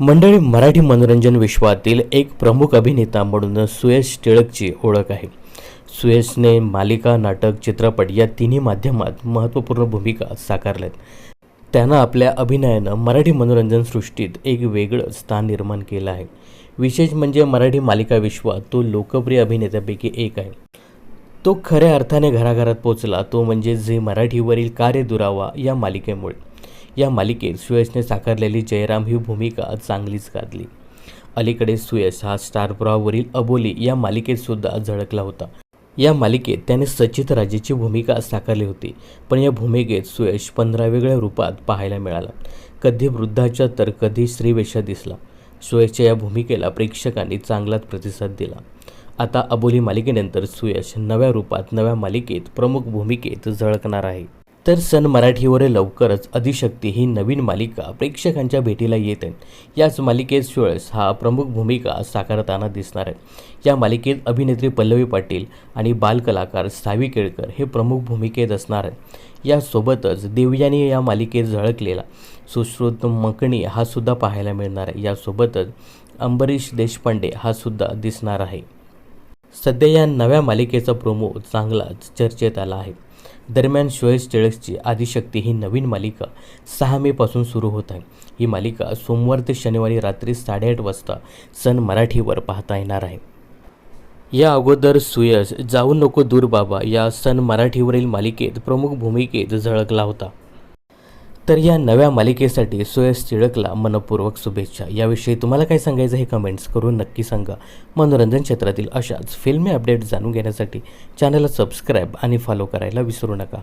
मंडळी मराठी मनोरंजन विश्वातील एक प्रमुख अभिनेता म्हणून सुयश टिळकची ओळख आहे. सुयशने मालिका नाटक चित्रपट या तिन्ही माध्यमात महत्त्वपूर्ण भूमिका साकारल्यात. त्यानं आपल्या अभिनयानं मराठी मनोरंजन सृष्टीत एक वेगळं स्थान निर्माण केलं आहे. विशेष म्हणजे मराठी मालिका विश्वात तो लोकप्रिय अभिनेत्यापैकी एक आहे. तो खऱ्या अर्थाने घराघरात पोचला तो म्हणजे झी मराठीवरील कार्य दुरावा या मालिकेमुळे. या मालिकेत सुयशने साकारलेली जयराम ही भूमिका चांगलीच गाजली. अलीकडे सुयश हा स्टार प्रवाहावरील अबोली या मालिकेत सुद्धा झळकला होता. या मालिकेत त्याने सचित राजेची भूमिका साकारली होती पण या भूमिकेत सुयश पंधरा वेगळ्या रूपात पाहायला मिळाला. कधी वृद्धाच्या तर कधी स्त्रीवेशात दिसला. सुयशच्या या भूमिकेला प्रेक्षकांनी चांगलाच प्रतिसाद दिला. आता अबोली मालिकेनंतर सुयश नव्या रूपात नव्या मालिकेत प्रमुख भूमिकेत झळकणार आहे. तर सन मराठीवर लवकरच अधिशक्ती ही नवीन मालिका प्रेक्षकांच्या भेटीला येत. आहे याच मालिकेत सुयश हा प्रमुख भूमिका साकारताना दिसणार आहे. या मालिकेत अभिनेत्री पल्लवी पाटील आणि बालकलाकार सावी केळकर हे प्रमुख भूमिकेत असणार आहेत यासोबतच देवयानी या मालिकेत झळकलेला सुश्रुत मकणी हा सुद्धा पाहायला मिळणार आहे. यासोबतच अंबरीश देशपांडे हा सुद्धा दिसणार आहे. सध्या या नव्या मालिकेचा प्रोमो चांगलाच चर्चेत आला आहे. दरम्यान शोएस टिळक्सची आदिशक्ती ही नवीन मालिका सहा मेपासून सुरू होत आहे. ही मालिका सोमवार ते शनिवारी रात्री साडेआठ वाजता सन मराठीवर पाहता येणार आहे. या अगोदर सुयश जाऊ नको दूर बाबा या सन मराठीवरील मालिकेत प्रमुख भूमिकेत झळकला होता. तर या नव्या मालिकेसाठी सुयश टिळकला मनपूर्वक शुभेच्छा. याविषयी तुम्हाला काय सांगायचं हे कमेंट्स करून नक्की सांगा. मनोरंजन क्षेत्रातील अशाच फिल्मी अपडेट जाणून घेण्यासाठी चॅनलला सबस्क्राईब आणि फॉलो करायला विसरू नका.